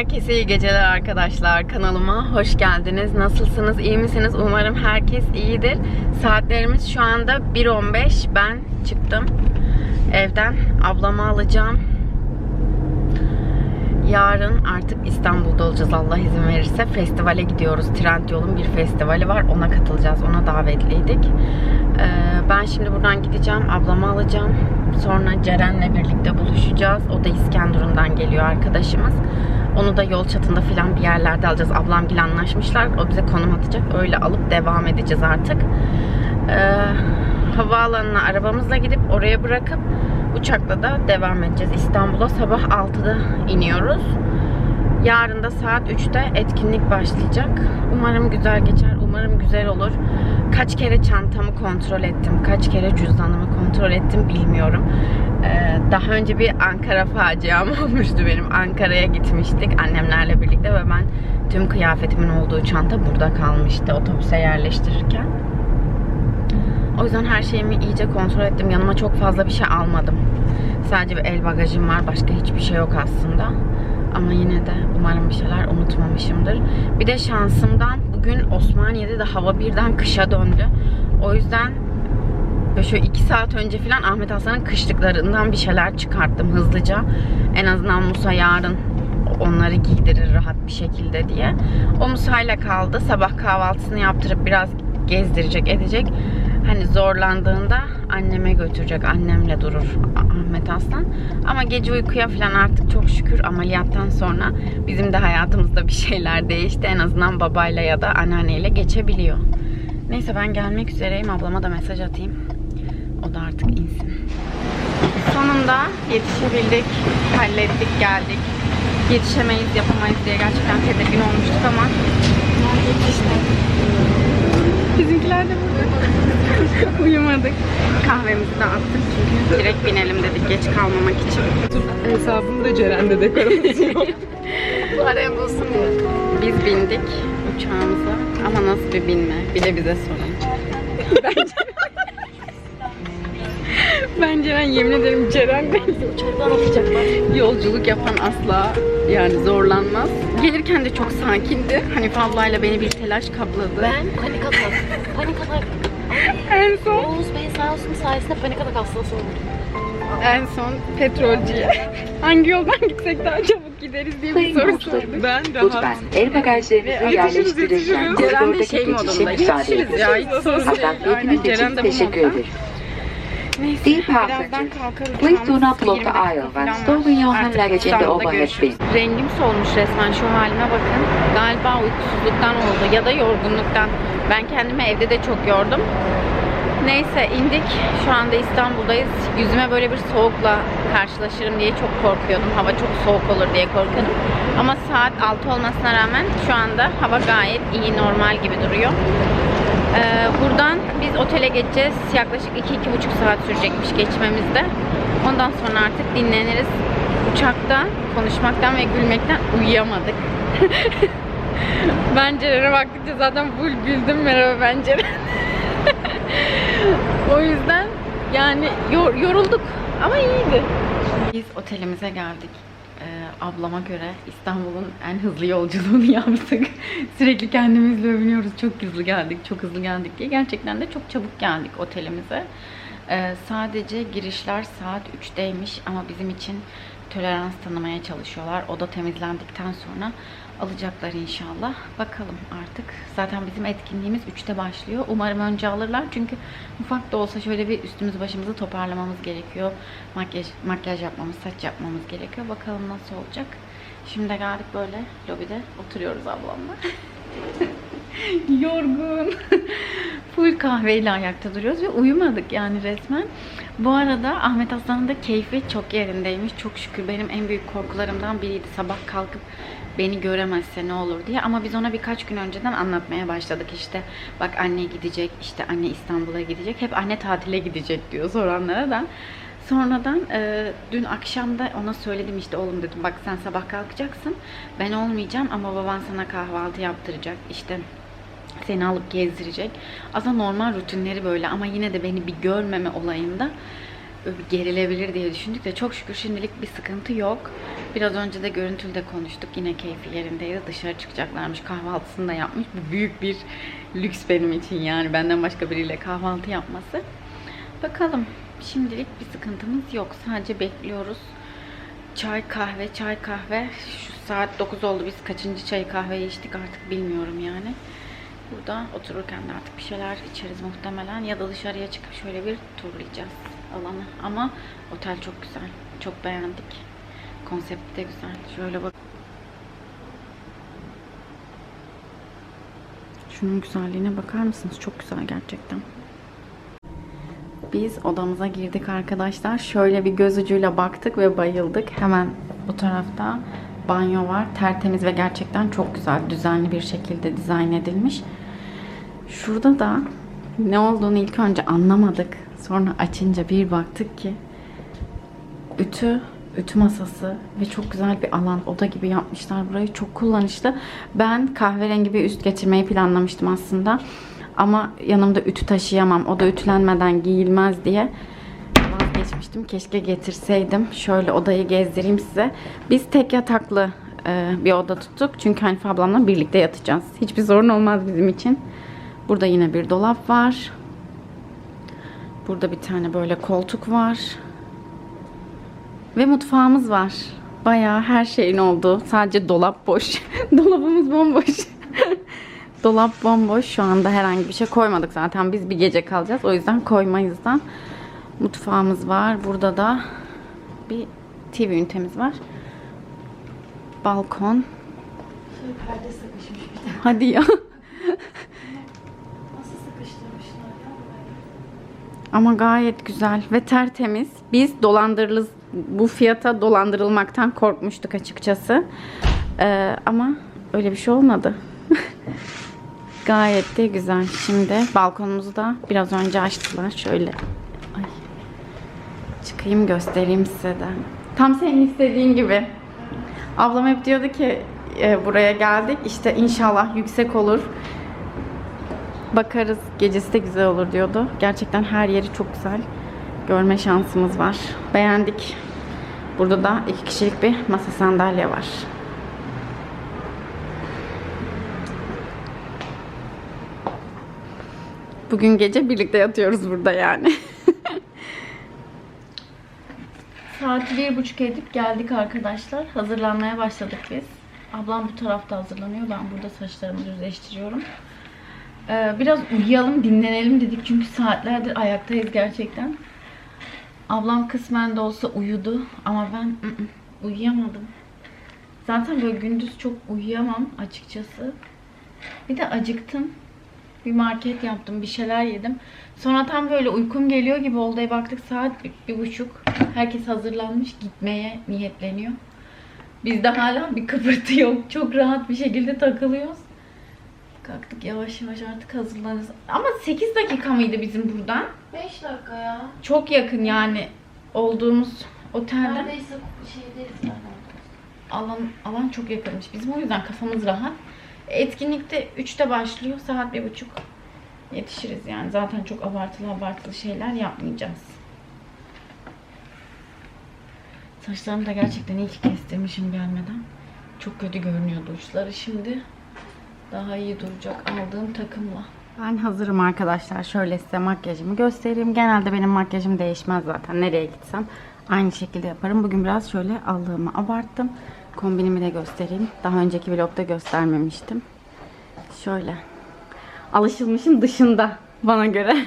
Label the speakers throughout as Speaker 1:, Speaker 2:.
Speaker 1: Herkese iyi geceler arkadaşlar. Kanalıma hoş geldiniz. Nasılsınız? İyi misiniz? Umarım herkes iyidir. Saatlerimiz şu anda 1.15. Ben çıktım evden. Ablamı alacağım. Yarın artık İstanbul'da olacağız Allah izin verirse. Festivale gidiyoruz. Trendyol'un bir festivali var. Ona katılacağız. Ona davetliydik. Ee, ben şimdi buradan gideceğim. Ablamı alacağım. Sonra Ceren'le birlikte buluşacağız. O da İskenderun'dan geliyor arkadaşımız. Onu da yol çatında filan bir yerlerde alacağız. Ablamgil anlaşmışlar. O bize konum atacak. Öyle alıp devam edeceğiz artık. Ee, havaalanına arabamızla gidip oraya bırakıp uçakla da devam edeceğiz. İstanbul'a sabah 6'da iniyoruz. Yarın da saat 3'te etkinlik başlayacak. Umarım güzel geçer. Umarım güzel olur. Kaç kere çantamı kontrol ettim. Kaç kere cüzdanımı kontrol ettim bilmiyorum. Ee, daha önce bir Ankara faciam olmuştu benim. Ankara'ya gitmiştik annemlerle birlikte ve ben tüm kıyafetimin olduğu çanta burada kalmıştı otobüse yerleştirirken. O yüzden her şeyimi iyice kontrol ettim. Yanıma çok fazla bir şey almadım. Sadece bir el bagajım var. Başka hiçbir şey yok aslında. Ama yine de umarım bir şeyler unutmamışımdır. Bir de şansımdan bugün Osmaniye'de de hava birden kışa döndü. O yüzden böyle şöyle iki saat önce falan Ahmet Hasan'ın kışlıklarından bir şeyler çıkarttım hızlıca. En azından Musa yarın onları giydirir rahat bir şekilde diye. O Musa'yla kaldı. Sabah kahvaltısını yaptırıp biraz gezdirecek edecek. Hani zorlandığında anneme götürecek. Annemle durur Ahmet Aslan. Ama gece uykuya falan artık çok şükür ameliyattan sonra bizim de hayatımızda bir şeyler değişti. En azından babayla ya da anneanneyle geçebiliyor. Neyse ben gelmek üzereyim. Ablama da mesaj atayım. O da artık insin. Sonunda yetişebildik. Hallettik, geldik. Yetişemeyiz, yapamayız diye gerçekten tedirgin olmuştuk ama yetiştik. Bizimkiler de burada. Uyumadık. Kahvemizi de attık çünkü direkt binelim dedik geç kalmamak için.
Speaker 2: Hesabını da Ceren'de dekorasyon.
Speaker 1: Araya bulsun Biz bindik uçağımıza ama nasıl bir binme bir de bize sorun. Bence Bence ben yemin ederim Ceren
Speaker 3: Uçaktan atacaklar.
Speaker 1: yolculuk yapan asla yani zorlanmaz. Gelirken de çok sakindi. Hanife ablayla beni bir telaş kapladı.
Speaker 3: Ben panik atak. Panik atak.
Speaker 1: En son
Speaker 3: Oğuz Bey sağ olsun sayesinde panik atak hastası oldum.
Speaker 1: en son petrolcüye hangi yoldan gitsek daha çabuk gideriz diye bir soru sordum. Ben
Speaker 4: Lütfen el bagajlarınızı yerleştirirken
Speaker 1: Ceren de şey
Speaker 4: geçişe
Speaker 1: modunda.
Speaker 4: müsaade
Speaker 1: Yetişiriz ya hiç sorun değil. Aynen, Ceren de bu
Speaker 4: teşekkür.
Speaker 1: Neyse,
Speaker 4: Dear passengers, please do not block the
Speaker 1: 20 dakika
Speaker 4: aisle when storing your hand luggage in the overhead bin.
Speaker 1: Rengim solmuş resmen şu halime bakın. Galiba uykusuzluktan oldu ya da yorgunluktan. Ben kendimi evde de çok yordum. Neyse indik. Şu anda İstanbul'dayız. Yüzüme böyle bir soğukla karşılaşırım diye çok korkuyordum. Hava çok soğuk olur diye korkuyordum. Ama saat 6 olmasına rağmen şu anda hava gayet iyi, normal gibi duruyor. Ee, buradan biz otele geçeceğiz. Yaklaşık 2-2,5 saat sürecekmiş geçmemizde. Ondan sonra artık dinleniriz. Uçakta konuşmaktan ve gülmekten uyuyamadık. ben Ceren'e baktıkça zaten full güldüm. Merhaba ben Ceren. o yüzden yani yor- yorulduk ama iyiydi. Biz otelimize geldik. Ee, ablama göre İstanbul'un en hızlı yolculuğunu yaptık. Sürekli kendimizle övünüyoruz. Çok hızlı geldik, çok hızlı geldik diye. Gerçekten de çok çabuk geldik otelimize. Ee, sadece girişler saat 3'teymiş ama bizim için tolerans tanımaya çalışıyorlar. Oda temizlendikten sonra alacaklar inşallah. Bakalım artık. Zaten bizim etkinliğimiz 3'te başlıyor. Umarım önce alırlar. Çünkü ufak da olsa şöyle bir üstümüzü başımızı toparlamamız gerekiyor. Makyaj, makyaj yapmamız, saç yapmamız gerekiyor. Bakalım nasıl olacak. Şimdi geldik böyle lobide oturuyoruz ablamla. Yorgun. Full kahveyle ayakta duruyoruz ve uyumadık yani resmen. Bu arada Ahmet Aslan'ın da keyfi çok yerindeymiş. Çok şükür benim en büyük korkularımdan biriydi. Sabah kalkıp beni göremezse ne olur diye. Ama biz ona birkaç gün önceden anlatmaya başladık işte. Bak anne gidecek, işte anne İstanbul'a gidecek. Hep anne tatile gidecek diyor soranlara da. Sonradan e, dün akşam da ona söyledim işte oğlum dedim bak sen sabah kalkacaksın. Ben olmayacağım ama baban sana kahvaltı yaptıracak. İşte seni alıp gezdirecek. Aslında normal rutinleri böyle ama yine de beni bir görmeme olayında gerilebilir diye düşündük de çok şükür şimdilik bir sıkıntı yok. Biraz önce de görüntülde konuştuk. Yine keyfi yerindeydi. Dışarı çıkacaklarmış. Kahvaltısını da yapmış. Bu büyük bir lüks benim için yani. Benden başka biriyle kahvaltı yapması. Bakalım. Şimdilik bir sıkıntımız yok. Sadece bekliyoruz. Çay kahve, çay kahve. Şu saat 9 oldu. Biz kaçıncı çay kahveyi içtik artık bilmiyorum yani. Burada otururken de artık bir şeyler içeriz muhtemelen. Ya da dışarıya çıkıp şöyle bir turlayacağız alanı. Ama otel çok güzel. Çok beğendik. Konsepti de güzel. Şöyle bak. Şunun güzelliğine bakar mısınız? Çok güzel gerçekten. Biz odamıza girdik arkadaşlar. Şöyle bir göz ucuyla baktık ve bayıldık. Hemen bu tarafta banyo var. Tertemiz ve gerçekten çok güzel, düzenli bir şekilde dizayn edilmiş. Şurada da ne olduğunu ilk önce anlamadık. Sonra açınca bir baktık ki ütü, ütü masası ve çok güzel bir alan, oda gibi yapmışlar burayı. Çok kullanışlı. Ben kahverengi bir üst getirmeyi planlamıştım aslında. Ama yanımda ütü taşıyamam. O da ütülenmeden giyilmez diye vazgeçmiştim. Keşke getirseydim. Şöyle odayı gezdireyim size. Biz tek yataklı e, bir oda tuttuk. Çünkü Hanife ablamla birlikte yatacağız. Hiçbir sorun olmaz bizim için. Burada yine bir dolap var. Burada bir tane böyle koltuk var. Ve mutfağımız var. Bayağı her şeyin olduğu. Sadece dolap boş. Dolabımız bomboş. dolap bomboş. Şu anda herhangi bir şey koymadık zaten. Biz bir gece kalacağız. O yüzden koymayız da. Mutfağımız var. Burada da bir TV ünitemiz var. Balkon. Hadi ya. Ama gayet güzel ve tertemiz. Biz dolandırılız bu fiyata dolandırılmaktan korkmuştuk açıkçası. Ee, ama öyle bir şey olmadı. gayet de güzel. Şimdi balkonumuzu da biraz önce açtılar. Şöyle ay. çıkayım göstereyim size de. Tam senin istediğin gibi. Ablam hep diyordu ki e, buraya geldik. İşte inşallah yüksek olur bakarız gecesi de güzel olur diyordu. Gerçekten her yeri çok güzel. Görme şansımız var. Beğendik. Burada da iki kişilik bir masa sandalye var. Bugün gece birlikte yatıyoruz burada yani. Saat bir buçuk edip geldik arkadaşlar. Hazırlanmaya başladık biz. Ablam bu tarafta hazırlanıyor. Ben burada saçlarımı düzleştiriyorum. Ee, biraz uyuyalım, dinlenelim dedik çünkü saatlerdir ayaktayız gerçekten. Ablam kısmen de olsa uyudu ama ben uyuyamadım. Zaten böyle gündüz çok uyuyamam açıkçası. Bir de acıktım. Bir market yaptım, bir şeyler yedim. Sonra tam böyle uykum geliyor gibi oldu. E baktık saat bir buçuk. Herkes hazırlanmış gitmeye niyetleniyor. Bizde hala bir kıpırtı yok. Çok rahat bir şekilde takılıyoruz. Kalktık yavaş yavaş artık hazırlanırız. Ama 8 dakika mıydı bizim buradan?
Speaker 3: 5 dakika ya.
Speaker 1: Çok yakın yani olduğumuz otelden.
Speaker 3: Neredeyse şeydeyiz yani.
Speaker 1: Alan, alan çok yakınmış. Bizim o yüzden kafamız rahat. Etkinlikte 3'te başlıyor. Saat 1.30. Yetişiriz yani. Zaten çok abartılı abartılı şeyler yapmayacağız. Saçlarımı da gerçekten iyi ki kestirmişim gelmeden. Çok kötü görünüyordu uçları. Şimdi daha iyi duracak aldığım takımla. Ben hazırım arkadaşlar. Şöyle size makyajımı göstereyim. Genelde benim makyajım değişmez zaten. Nereye gitsem aynı şekilde yaparım. Bugün biraz şöyle allığımı abarttım. Kombinimi de göstereyim. Daha önceki vlogda göstermemiştim. Şöyle. Alışılmışın dışında bana göre.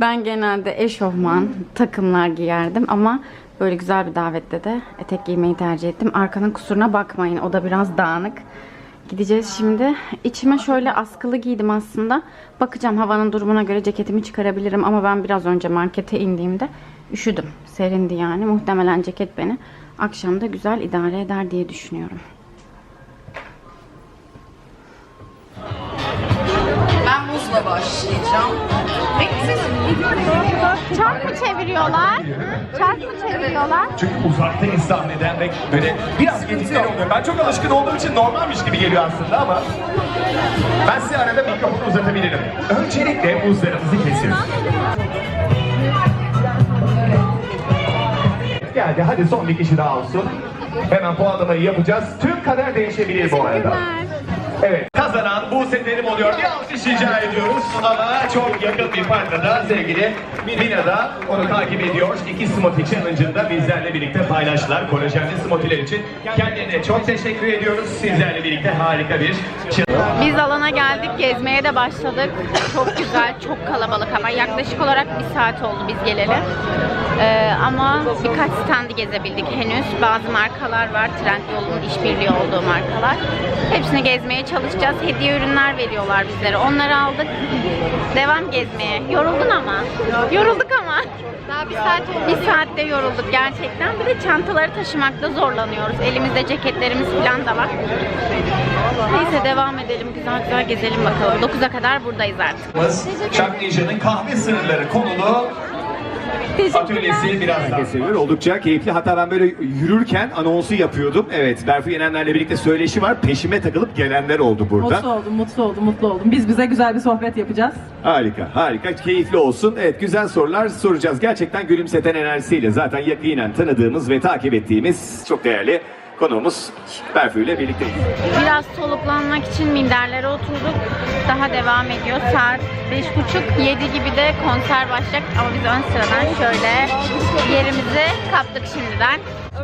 Speaker 1: Ben genelde eşofman, takımlar giyerdim ama böyle güzel bir davette de etek giymeyi tercih ettim. Arkanın kusuruna bakmayın. O da biraz dağınık. Gideceğiz şimdi. İçime şöyle askılı giydim aslında. Bakacağım havanın durumuna göre ceketimi çıkarabilirim. Ama ben biraz önce markete indiğimde üşüdüm. Serindi yani. Muhtemelen ceket beni akşam da güzel idare eder diye düşünüyorum. Ben muzla başlayacağım. Çark mı çeviriyorlar? Çark mı çeviriyorlar?
Speaker 5: Çünkü uzaktayız sahneden ve böyle biraz gecikmeler oluyor. Ben çok alışkın olduğum için normalmiş gibi geliyor aslında ama ben size arada mikrofonu uzatabilirim. Öncelikle buzlarımızı kesiyoruz. geldi. Hadi son bir kişi daha olsun. Hemen puanlamayı yapacağız. Tüm kader değişebilir bu arada. Evet, kazanan Buse Terim oluyor. Bir alkış rica ediyoruz. Ama çok yakın bir parçada sevgili Mina da onu takip ediyor. İki smoothie challenge'ında bizlerle birlikte paylaştılar. Kolajenli smoothie'ler için kendilerine çok teşekkür ediyoruz. Sizlerle birlikte harika bir.
Speaker 1: Biz alana geldik, gezmeye de başladık. Çok güzel, çok kalabalık ama yaklaşık olarak bir saat oldu biz geleli. Ee, ama birkaç standı gezebildik henüz. Bazı markalar var, Trendyol'un işbirliği olduğu markalar. Hepsini gezmeye çalışacağız. Hediye ürünler veriyorlar bizlere. Onları aldık. Devam gezmeye. Yoruldun ama. Yorulduk ama. Daha bir saat oldu. Bir saatte yorulduk gerçekten. Bir de çantaları taşımakta zorlanıyoruz. Elimizde ceketlerimiz falan da var. Neyse devam edelim. Güzel güzel gezelim bakalım. 9'a kadar buradayız artık.
Speaker 5: Chuck Ninja'nın kahve sınırları konulu atölyesi birazdan.
Speaker 6: Seviyor. Oldukça keyifli. Hatta ben böyle yürürken anonsu yapıyordum. Evet, Berfu Yenenler'le birlikte söyleşi var. Peşime takılıp gelenler oldu burada.
Speaker 2: Mutlu oldum, mutlu oldum, mutlu oldum. Biz bize güzel bir sohbet yapacağız.
Speaker 6: Harika, harika. Keyifli olsun. Evet, güzel sorular soracağız. Gerçekten gülümseten enerjisiyle zaten yakinen tanıdığımız ve takip ettiğimiz çok değerli konuğumuz Berfu ile birlikteyiz.
Speaker 1: Biraz soluklanmak için minderlere oturduk. Daha devam ediyor. Saat 5.30-7 gibi de konser başlayacak. Ama biz ön sıradan şöyle yerimizi kaptık şimdiden.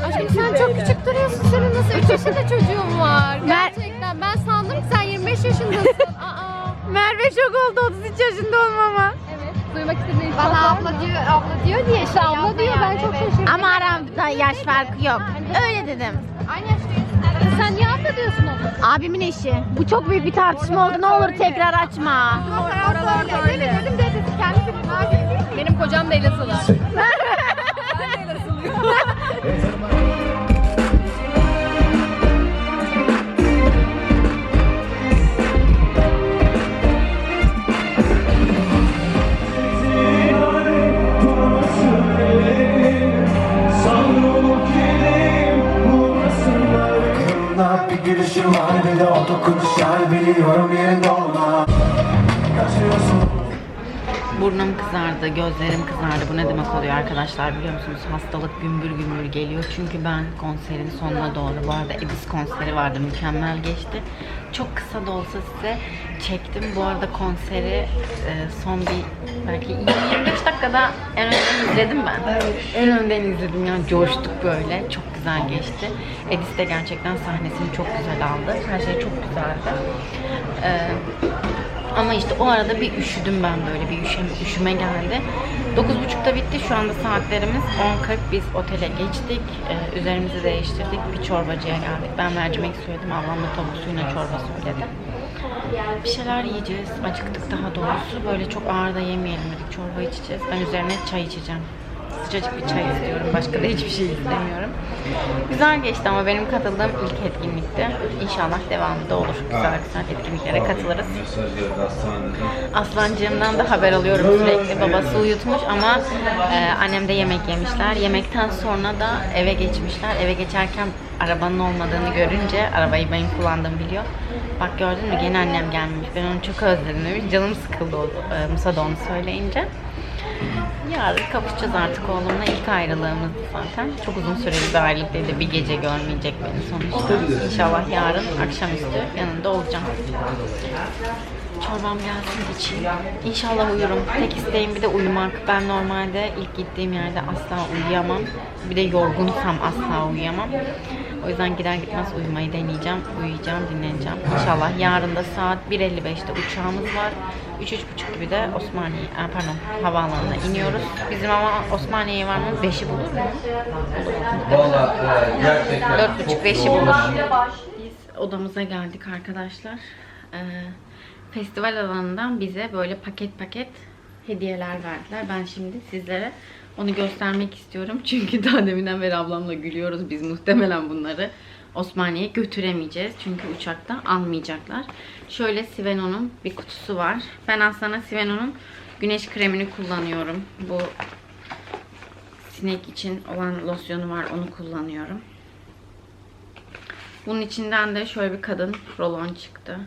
Speaker 7: Aşkım sen çok küçük duruyorsun. Senin nasıl 3 yaşında çocuğun var? Gerçekten ben sandım ki sen 25 yaşındasın. Aa.
Speaker 1: Merve şok oldu 33 yaşında olmama.
Speaker 7: Evet. Duymak istediğin Bana abla diyor, abla diyor diye işte abla diyor. Ben çok şaşırdım.
Speaker 1: Ama aramda yaş farkı yok. Öyle dedim.
Speaker 7: Aynı yaştayız. Sen niye abla diyorsun onu?
Speaker 1: Abimin eşi. Bu çok büyük bir tartışma oldu. Ne olur tekrar açma.
Speaker 7: Oralarda öyle. Dedim dedi. Kendisi bir Benim kocam da Elazığlı.
Speaker 8: Bir gülüşün var bir de o dokunuşlar Biliyorum yerinde olma Kaçıyorsun
Speaker 1: Burnum kızardı, gözlerim kızardı. Bu ne demek oluyor arkadaşlar biliyor musunuz? Hastalık gümbür gümbür geliyor. Çünkü ben konserin sonuna doğru, bu arada Edis konseri vardı, mükemmel geçti. Çok kısa da olsa size çektim. Bu arada konseri e, son bir belki 25 dakikada en önden izledim ben. En önden izledim yani coştuk böyle. Çok güzel geçti. Edis de gerçekten sahnesini çok güzel aldı. Her şey çok güzeldi. Ee, ama işte o arada bir üşüdüm ben böyle bir üşüme, üşüme geldi. 9.30'da bitti şu anda saatlerimiz 10.40 biz otele geçtik. Ee, üzerimizi değiştirdik. Bir çorbacıya geldik. Ben mercimek söyledim. Ablam tavuk suyuna çorba söyledi. Bir şeyler yiyeceğiz. Acıktık daha doğrusu. Böyle çok ağır da yemeyelim dedik. Çorba içeceğiz. Ben üzerine çay içeceğim. Sıcacık bir çay istiyorum. Başka da hiçbir şey istemiyorum. Güzel geçti ama benim katıldığım ilk etkinlikti. İnşallah devamı da olur. Güzel güzel etkinliklere katılırız. Aslancığımdan da haber alıyorum sürekli. Babası uyutmuş ama e, annem de yemek yemişler. Yemekten sonra da eve geçmişler. Eve geçerken arabanın olmadığını görünce arabayı benim kullandığımı biliyor. Bak gördün mü gene annem gelmemiş. Ben onu çok özledim demiş. Canım sıkıldı e, Musa da onu söyleyince. Yarın kavuşacağız artık oğlumla. ilk ayrılığımızdı zaten. Çok uzun süreli bir ayrılık değil de bir gece görmeyecek beni sonuçta. İnşallah yarın akşamüstü yanında olacağım. Çorbam gelsin içeyim. İnşallah uyurum. Tek isteğim bir de uyumak. Ben normalde ilk gittiğim yerde asla uyuyamam. Bir de yorgunsam asla uyuyamam. O yüzden gider gitmez uyumayı deneyeceğim. Uyuyacağım, dinleneceğim. İnşallah yarın da saat 1.55'te uçağımız var. 3-3.30 gibi de Osmaniye, e, pardon havaalanına iniyoruz. Bizim ama Osmaniye'ye varmamız 5'i bulur mu?
Speaker 8: Valla gerçekten
Speaker 1: 4.30-5'i bulur. Biz odamıza geldik arkadaşlar. Ee, festival alanından bize böyle paket paket hediyeler verdiler. Ben şimdi sizlere onu göstermek istiyorum. Çünkü daha deminden beri ablamla gülüyoruz. Biz muhtemelen bunları Osmaniye'ye götüremeyeceğiz. Çünkü uçakta almayacaklar. Şöyle Siveno'nun bir kutusu var. Ben aslında Siveno'nun güneş kremini kullanıyorum. Bu sinek için olan losyonu var. Onu kullanıyorum. Bunun içinden de şöyle bir kadın rolon çıktı.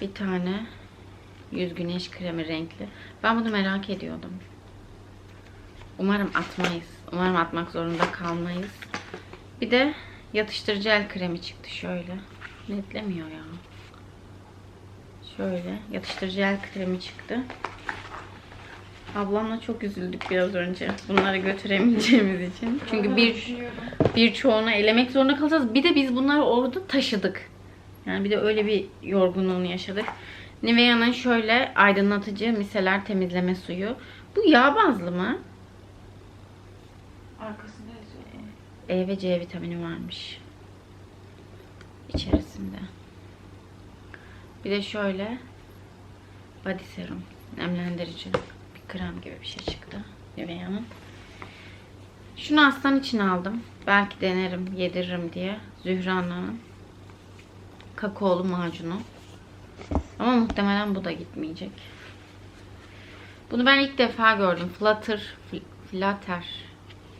Speaker 1: Bir tane yüz güneş kremi renkli. Ben bunu merak ediyordum. Umarım atmayız. Umarım atmak zorunda kalmayız. Bir de yatıştırıcı el kremi çıktı şöyle. Netlemiyor ya. Şöyle yatıştırıcı el kremi çıktı. Ablamla çok üzüldük biraz önce. Bunları götüremeyeceğimiz için. Çünkü bir birçoğunu elemek zorunda kalacağız. Bir de biz bunları orada taşıdık. Yani bir de öyle bir yorgunluğunu yaşadık. Nivea'nın şöyle aydınlatıcı miseler temizleme suyu. Bu yağ bazlı mı?
Speaker 3: Arkasında yazıyor.
Speaker 1: E ve C vitamini varmış. İçerisinde. Bir de şöyle body serum. Nemlendirici. Bir krem gibi bir şey çıktı. Nivea'nın. Şunu aslan için aldım. Belki denerim, yediririm diye. Zühra'nın kakaolu macunu. Ama muhtemelen bu da gitmeyecek. Bunu ben ilk defa gördüm. Flutter, Fl- Flutter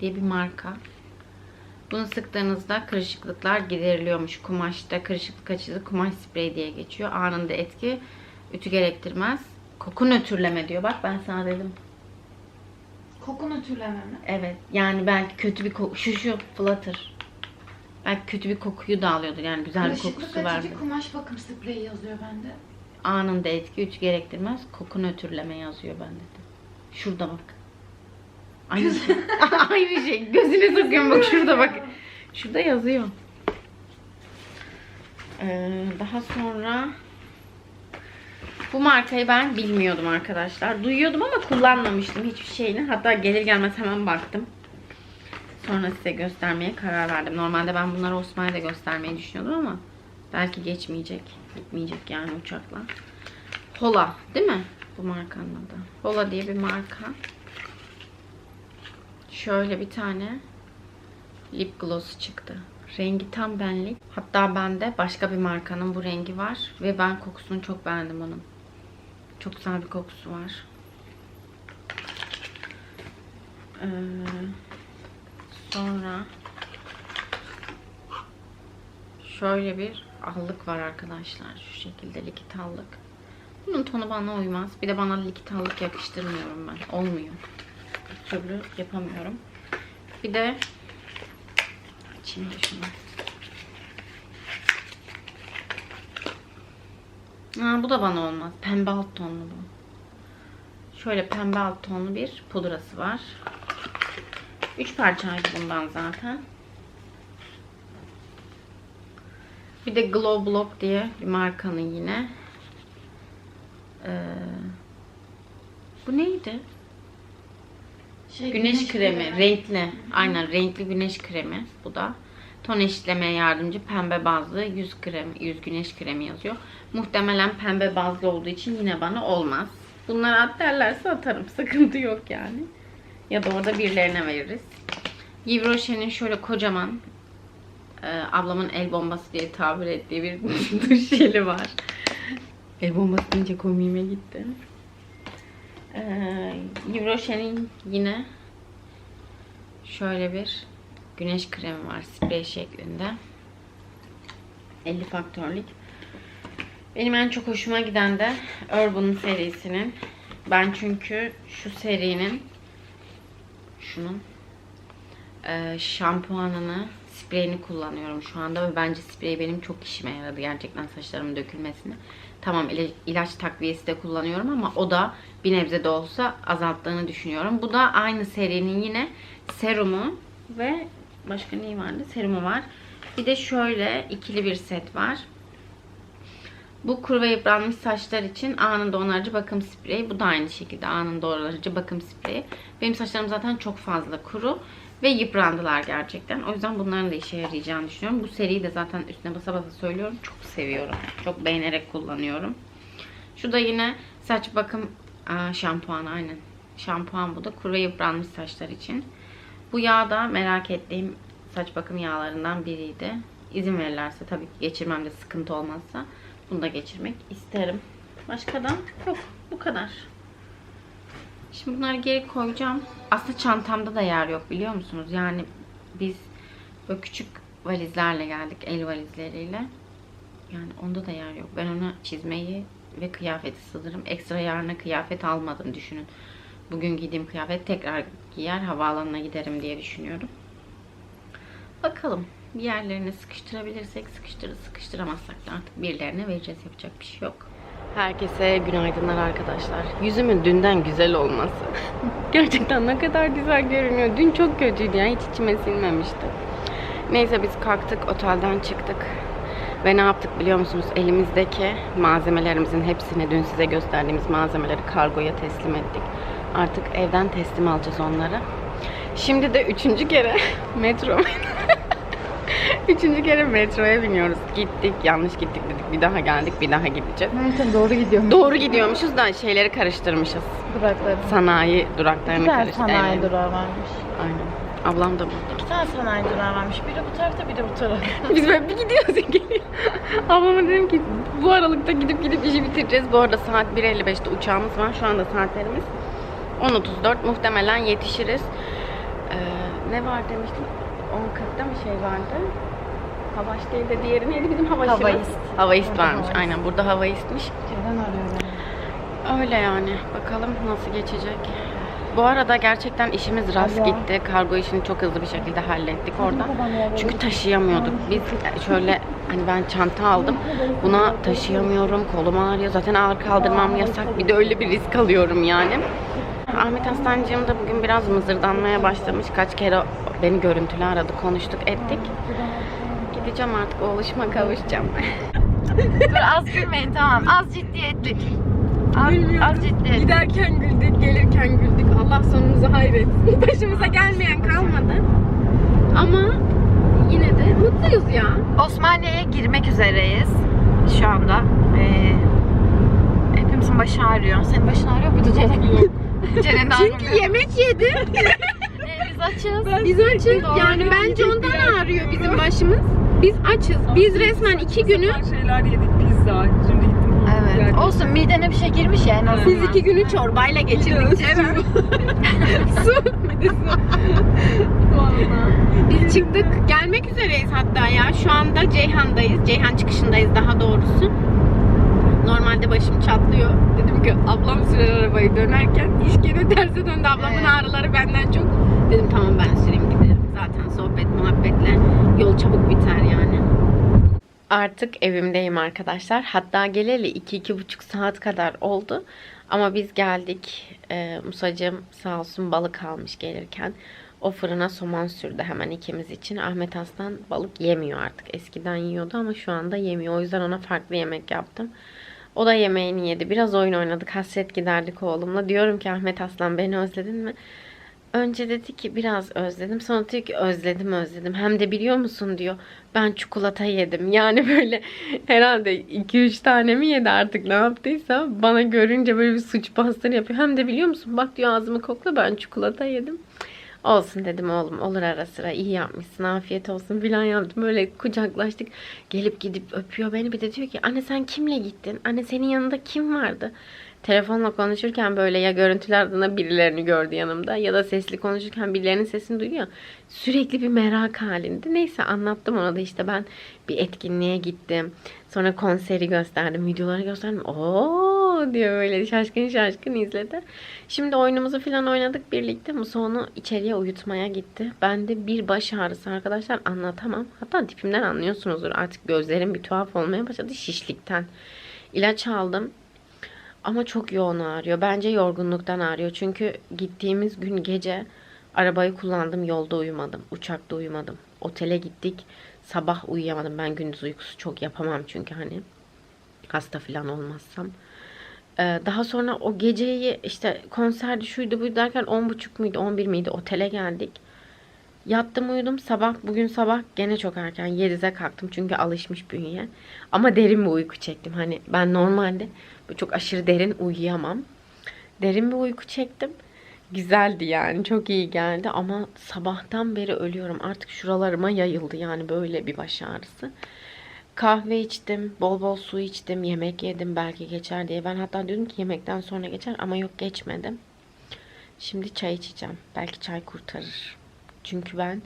Speaker 1: diye bir marka. Bunu sıktığınızda kırışıklıklar gideriliyormuş. Kumaşta kırışıklık açıcı kumaş spreyi diye geçiyor. Anında etki ütü gerektirmez. Koku nötrleme diyor. Bak ben sana dedim.
Speaker 3: Koku nötrleme mi?
Speaker 1: Evet. Yani belki kötü bir koku. Şu şu flutter. Belki kötü bir kokuyu da alıyordur. Yani güzel bir kokusu
Speaker 3: Kırışıklık
Speaker 1: var.
Speaker 3: açıcı kumaş bakım spreyi yazıyor bende.
Speaker 1: Anında etki ütü gerektirmez. Koku nötrleme yazıyor bende de. Şurada bak. Aynı şey. Aynı şey. Gözüne sokuyorum bak şurada bak. Şurada yazıyor. Ee, daha sonra bu markayı ben bilmiyordum arkadaşlar. Duyuyordum ama kullanmamıştım hiçbir şeyini. Hatta gelir gelmez hemen baktım. Sonra size göstermeye karar verdim. Normalde ben bunları Osmanlı'da göstermeyi düşünüyordum ama belki geçmeyecek. Gitmeyecek yani uçakla. Hola değil mi? Bu markanın adı. Hola diye bir marka. Şöyle bir tane lip gloss çıktı. Rengi tam benlik. Hatta bende başka bir markanın bu rengi var. Ve ben kokusunu çok beğendim onun. Çok güzel bir kokusu var. Ee, sonra şöyle bir allık var arkadaşlar. Şu şekilde likit allık. Bunun tonu bana uymaz. Bir de bana likit allık yakıştırmıyorum ben. Olmuyor. Türlü yapamıyorum. Bir de açayım şunu. Ha, bu da bana olmaz. Pembe alt tonlu bu. Şöyle pembe alt tonlu bir pudrası var. Üç parçaydı bundan zaten. Bir de Glow Block diye bir markanın yine. Ee, bu neydi?
Speaker 3: Şey,
Speaker 1: Güneş, kremi, renkli. Aynen renkli güneş kremi bu da. Ton eşitlemeye yardımcı pembe bazlı yüz kremi, yüz güneş kremi yazıyor. Muhtemelen pembe bazlı olduğu için yine bana olmaz. Bunları at derlerse atarım. Sıkıntı yok yani. Ya da orada birilerine veririz. Yves Rocher'in şöyle kocaman e, ablamın el bombası diye tabir ettiği bir duş jeli var. El bombası deyince komiğime gitti. Ee, Yves Rocher'in yine şöyle bir güneş kremi var sprey şeklinde. 50 faktörlük. Benim en çok hoşuma giden de Urban serisinin. Ben çünkü şu serinin şunun e, şampuanını, spreyini kullanıyorum şu anda ve bence sprey benim çok işime yaradı gerçekten saçlarımın dökülmesini. Tamam ila- ilaç takviyesi de kullanıyorum ama o da bir nebze de olsa azalttığını düşünüyorum. Bu da aynı serinin yine serumu ve başka neyi vardı? Serumu var. Bir de şöyle ikili bir set var. Bu kuru ve yıpranmış saçlar için anında onarıcı bakım spreyi. Bu da aynı şekilde anında onarıcı bakım spreyi. Benim saçlarım zaten çok fazla kuru ve yıprandılar gerçekten. O yüzden bunların da işe yarayacağını düşünüyorum. Bu seriyi de zaten üstüne basa basa söylüyorum. Çok seviyorum. Çok beğenerek kullanıyorum. Şu da yine saç bakım Aa, şampuan aynen. Şampuan bu da kuru ve yıpranmış saçlar için. Bu yağ da merak ettiğim saç bakım yağlarından biriydi. İzin verirlerse tabii ki geçirmemde sıkıntı olmazsa bunu da geçirmek isterim. Başka da yok. Bu kadar. Şimdi bunları geri koyacağım. Aslında çantamda da yer yok biliyor musunuz? Yani biz böyle küçük valizlerle geldik. El valizleriyle. Yani onda da yer yok. Ben ona çizmeyi ve kıyafeti sığdırırım. Ekstra yarına kıyafet almadım düşünün. Bugün giydiğim kıyafet tekrar giyer havaalanına giderim diye düşünüyorum. Bakalım bir yerlerine sıkıştırabilirsek sıkıştırırız sıkıştıramazsak da artık birilerine vereceğiz yapacak bir şey yok. Herkese günaydınlar arkadaşlar. Yüzümün dünden güzel olması. Gerçekten ne kadar güzel görünüyor. Dün çok kötüydü ya hiç içime sinmemişti. Neyse biz kalktık otelden çıktık. Ve ne yaptık biliyor musunuz? Elimizdeki malzemelerimizin hepsini dün size gösterdiğimiz malzemeleri kargoya teslim ettik. Artık evden teslim alacağız onları. Şimdi de üçüncü kere metro Üçüncü kere metroya biniyoruz. Gittik, yanlış gittik dedik. Bir daha geldik, bir daha gideceğiz.
Speaker 2: Zaten doğru gidiyorum.
Speaker 1: Doğru gidiyormuşuz da şeyleri karıştırmışız.
Speaker 2: Durakları.
Speaker 1: Sanayi duraklarını karıştırdık.
Speaker 2: sanayi
Speaker 1: Evet,
Speaker 2: durağı varmış.
Speaker 1: Aynen. Ablam da burada.
Speaker 2: İki tane sanayi durağı varmış. Biri bu tarafta, biri bu tarafta.
Speaker 1: Biz böyle bir gidiyoruz geliyor. Ablama dedim ki bu aralıkta gidip gidip işi bitireceğiz. Bu arada saat 1.55'te uçağımız var. Şu anda saatlerimiz 10.34. Muhtemelen yetişiriz. Ee, ne var demiştim? 10.40'da mı şey vardı? Havaş değil de diğeri neydi bizim havaşımız?
Speaker 2: Havaist.
Speaker 1: Havaist varmış.
Speaker 2: havaist.
Speaker 1: Aynen burada havaistmiş.
Speaker 2: Kimden arıyor beni?
Speaker 1: Öyle yani. Bakalım nasıl geçecek. Bu arada gerçekten işimiz rast
Speaker 2: Alo.
Speaker 1: gitti. Kargo işini çok hızlı bir şekilde hallettik orada. Çünkü taşıyamıyorduk. Biz şöyle hani ben çanta aldım. Buna taşıyamıyorum. Kolum ağrıyor. Zaten ağır kaldırmam yasak. Bir de öyle bir risk alıyorum yani. Ahmet Hastancığım da bugün biraz mızırdanmaya başlamış. Kaç kere beni görüntülü aradı. Konuştuk ettik. Gideceğim artık o oluşuma kavuşacağım.
Speaker 3: Dur az gülmeyin tamam. Az ciddiyetlik. Az, az ciddiyetlik.
Speaker 1: Giderken güldük, gelirken güldük. Allah sonumuzu hayretsin. Başımıza gelmeyen kalmadı. Ama yine de mutluyuz ya.
Speaker 3: Osmaniye'ye girmek üzereyiz. Şu anda. Ee, hepimizin başı ağrıyor. Senin başın ağrıyor muydu Ceren? Yok. Ceren
Speaker 1: Çünkü yemek yedi.
Speaker 3: biz açız.
Speaker 1: Biz açız. Yani bence ondan başımız. Biz açız. Biz resmen iki günü
Speaker 2: şeyler yedik. Pizza. Şimdi gittim.
Speaker 3: Evet. Olsun midene bir şey girmiş ya en azından.
Speaker 1: biz iki günü çorbayla geçirdik. Ceren. su. Bir de su. Biz çıktık. Gelmek üzereyiz hatta ya. Şu anda Ceyhan'dayız. Ceyhan çıkışındayız daha doğrusu. Normalde başım çatlıyor. Dedim ki ablam sürer arabayı dönerken iş gene terse döndü. Ablamın
Speaker 3: Evet.
Speaker 1: ağrıları benden çok. Dedim tamam ben süreyim giderim. Zaten sohbet muhabbetle yol çabuk biter yani. Artık evimdeyim arkadaşlar. Hatta geleli 2-2,5 saat kadar oldu. Ama biz geldik. Ee, Musacığım sağ olsun balık almış gelirken. O fırına somon sürdü hemen ikimiz için. Ahmet Aslan balık yemiyor artık. Eskiden yiyordu ama şu anda yemiyor. O yüzden ona farklı yemek yaptım. O da yemeğini yedi. Biraz oyun oynadık. Hasret giderdik oğlumla. Diyorum ki Ahmet Aslan beni özledin mi? Önce dedi ki biraz özledim. Sonra diyor ki özledim özledim. Hem de biliyor musun diyor. Ben çikolata yedim. Yani böyle herhalde 2-3 tane mi yedi artık ne yaptıysa. Bana görünce böyle bir suç bastırı yapıyor. Hem de biliyor musun bak diyor ağzımı kokla ben çikolata yedim. Olsun dedim oğlum olur ara sıra iyi yapmışsın afiyet olsun filan yaptım. Böyle kucaklaştık. Gelip gidip öpüyor beni bir de diyor ki anne sen kimle gittin? Anne senin yanında kim vardı? Telefonla konuşurken böyle ya görüntülerden birilerini gördü yanımda ya da sesli konuşurken birilerinin sesini duyuyor. Sürekli bir merak halinde. Neyse anlattım ona da işte ben bir etkinliğe gittim. Sonra konseri gösterdim, videoları gösterdim. Oo diyor böyle şaşkın şaşkın izledi. Şimdi oyunumuzu falan oynadık birlikte. Musa onu içeriye uyutmaya gitti. Ben de bir baş ağrısı arkadaşlar anlatamam. Hatta tipimden anlıyorsunuzdur artık gözlerim bir tuhaf olmaya başladı şişlikten. İlaç aldım. Ama çok yoğun ağrıyor. Bence yorgunluktan ağrıyor. Çünkü gittiğimiz gün gece arabayı kullandım. Yolda uyumadım. Uçakta uyumadım. Otele gittik. Sabah uyuyamadım. Ben gündüz uykusu çok yapamam çünkü hani hasta falan olmazsam. Ee, daha sonra o geceyi işte konserdi şuydu buydu derken 10.30 muydu 11 miydi otele geldik. Yattım uyudum sabah bugün sabah gene çok erken 7'de kalktım çünkü alışmış bünye. Ama derin bir uyku çektim. Hani ben normalde çok aşırı derin uyuyamam. Derin bir uyku çektim. Güzeldi yani çok iyi geldi ama sabahtan beri ölüyorum. Artık şuralarıma yayıldı yani böyle bir baş ağrısı. Kahve içtim, bol bol su içtim, yemek yedim belki geçer diye. Ben hatta diyordum ki yemekten sonra geçer ama yok geçmedim. Şimdi çay içeceğim. Belki çay kurtarır. Çünkü ben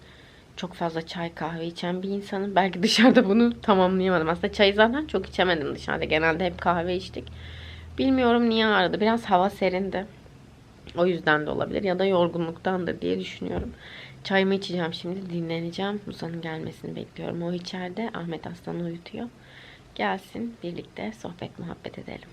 Speaker 1: çok fazla çay kahve içen bir insanım. Belki dışarıda bunu tamamlayamadım. Aslında çayı zaten çok içemedim dışarıda. Genelde hep kahve içtik. Bilmiyorum niye aradı. Biraz hava serindi. O yüzden de olabilir ya da yorgunluktandır diye düşünüyorum. Çayımı içeceğim şimdi dinleneceğim. Musa'nın gelmesini bekliyorum. O içeride Ahmet Aslan'ı uyutuyor. Gelsin birlikte sohbet muhabbet edelim.